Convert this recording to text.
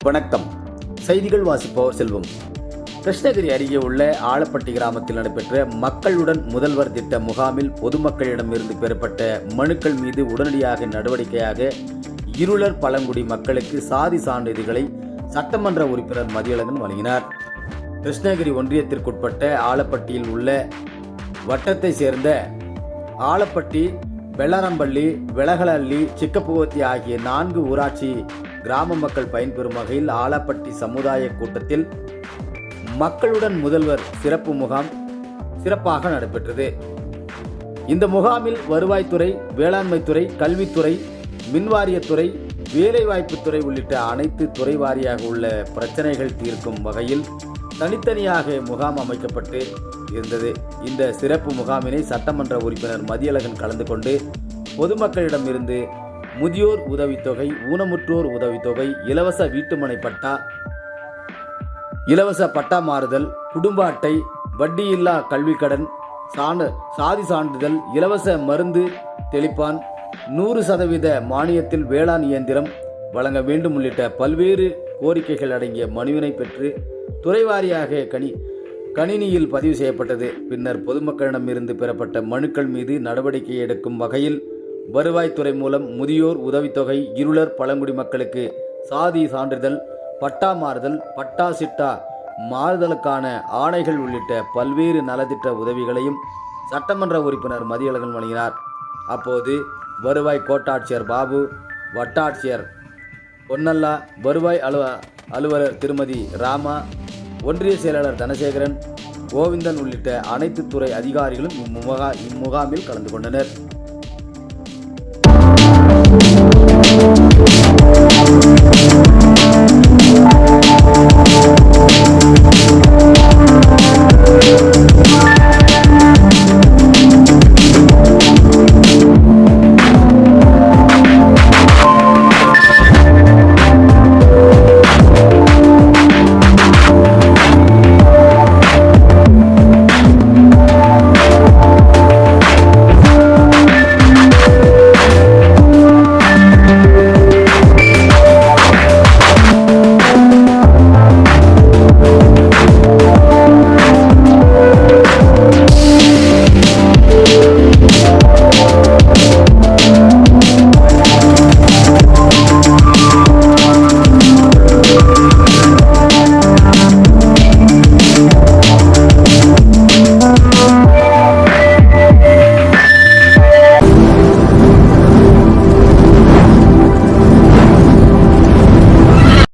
வணக்கம். செய்திகள் வாசிப்பவர் செல்வம். கிருஷ்ணகிரி அருகே உள்ள ஆலப்பட்டி கிராமத்தில் நடைபெற்ற மக்களுடன் முதல்வர் திட்ட முகாமில் பொதுமக்களிடமிருந்து பெறப்பட்ட மனுக்கள் மீது உடனடியாக நடவடிக்கையாக இருளர் பழங்குடி மக்களுக்கு சாதி சான்றிதழ்களை சட்டமன்ற உறுப்பினர் மதியழகன் வழங்கினார். கிருஷ்ணகிரி ஒன்றியத்திற்குட்பட்ட ஆலப்பட்டியில் உள்ள வட்டத்தை சேர்ந்த ஆலப்பட்டி வெள்ளரம்பள்ளி விலகலள்ளி சிக்கப்புவத்தி ஆகிய நான்கு ஊராட்சி கிராம மக்கள் பயன்பெறும் வகையில் ஆலப்பட்டி சமுதாய கூட்டத்தில் மக்களுடன் முதல்வர் சிறப்பு முகாம் சிறப்பாக நடைபெற்றது. இந்த முகாமில் வருவாய்த்துறை வேளாண்மைத்துறை கல்வித்துறை மின்வாரியத்துறை வேலைவாய்ப்புத்துறை உள்ளிட்ட அனைத்து துறை வாரியாக உள்ள பிரச்சனைகள் தீர்க்கும் வகையில் தனித்தனியாக முகாம் அமைக்கப்பட்டு இருந்தது. இந்த சிறப்பு முகாமினை சட்டமன்ற உறுப்பினர் மதியழகன் கலந்து கொண்டு பொதுமக்களிடமிருந்து முதியோர் உதவித்தொகை ஊனமுற்றோர் உதவித்தொகை இலவச வீட்டுமனை பட்டா இலவச பட்டா மாறுதல் குடும்ப அட்டை வட்டியில்லா கல்விக்கடன் சான்று சாதி சான்றிதழ் இலவச மருந்து தெளிப்பான் நூறு சதவீத மானியத்தில் வேளாண் இயந்திரம் வழங்க வேண்டும் உள்ளிட்ட பல்வேறு கோரிக்கைகள் அடங்கிய மனுவினை பெற்று துறைவாரியாக கணி கணினியில் பதிவு செய்யப்பட்டது. பின்னர் பொதுமக்களிடமிருந்து பெறப்பட்ட மனுக்கள் மீது நடவடிக்கை எடுக்கும் வகையில் வருவாய்த்துறை மூலம் முதியோர் உதவித்தொகை இருளர் பழங்குடி மக்களுக்கு சாதி சான்றிதழ் பட்டா மாறுதல் பட்டா சிட்டா மாறுதலுக்கான ஆணைகள் உள்ளிட்ட பல்வேறு நலத்திட்ட உதவிகளையும் சட்டமன்ற உறுப்பினர் மதியழகன் வழங்கினார். அப்போது வருவாய் கோட்டாட்சியர் பாபு வட்டாட்சியர் பொன்னல்லா வருவாய் அலுவ அலுவலர் திருமதி ராமா ஒன்றிய செயலாளர் தனசேகரன் கோவிந்தன் உள்ளிட்ட அனைத்து துறை அதிகாரிகளும் இம்முகா இம்முகாமில் கலந்து கொண்டனர்.